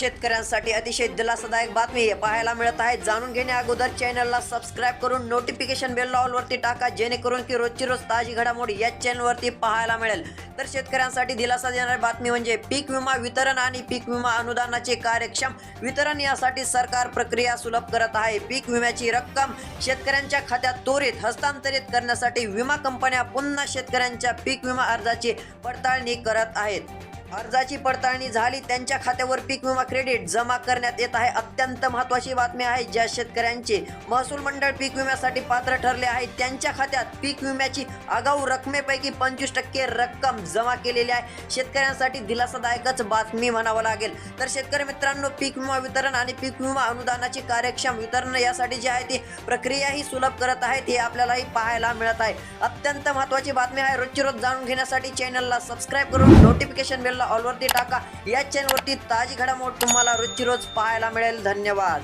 शेतकऱ्यांसाठी अतिशय दिलासादायक बातमी पाहायला मिळत आहे. जाणून घेण्या अगोदर चॅनलला सबस्क्राईब करून नोटिफिकेशन बेल ऑलवरती टाका जेणेकरून की रोजची रोज ताजी घडामोडी या चॅनलवरती पाहायला मिळेल. तर शेतकऱ्यांसाठी दिलासा देणारी बातमी म्हणजे पीक विमा वितरण आणि पीक विमा अनुदानाचे कार्यक्षम वितरण यासाठी सरकार प्रक्रिया सुलभ करत आहे. पीक विम्याची रक्कम शेतकऱ्यांच्या खात्यात त्वरित हस्तांतरित करण्यासाठी विमा कंपन्या पुन्हा शेतकऱ्यांच्या पीक विमा अर्जाची पडताळणी करत आहेत. अर्जाची पडताळणी झाली त्यांच्या खात्यावर पीक विमा क्रेडिट जमा करण्यात येत आहे. अत्यंत महत्त्वाची बातमी आहे ज्या शेतकऱ्यांचे महसूल मंडळ पीक विम्यासाठी पात्र ठरले आहे. त्यांच्या खात्यात पीक विम्याची आगाऊ रकमेपैकी पंचवीस टक्के रक्कम जमा केलेली आहे. शेतकऱ्यांसाठी दिलासादायकच बातमी म्हणावं लागेल. तर शेतकरी मित्रांनो पीक विमा वितरण आणि पीक विमा अनुदानाची कार्यक्षम वितरण यासाठी जी आहे ती प्रक्रियाही सुलभ करत आहेत हे आपल्यालाही पाहायला मिळत आहे. अत्यंत महत्त्वाची बातमी आहे. रोजची रोज जाणून घेण्यासाठी चॅनलला सबस्क्राईब करून नोटिफिकेशन ऑलवरती टाका. या चॅनलवरती ताजी घडामोड तुम्हाला रोजची रोज पाहायला मिळेल. धन्यवाद.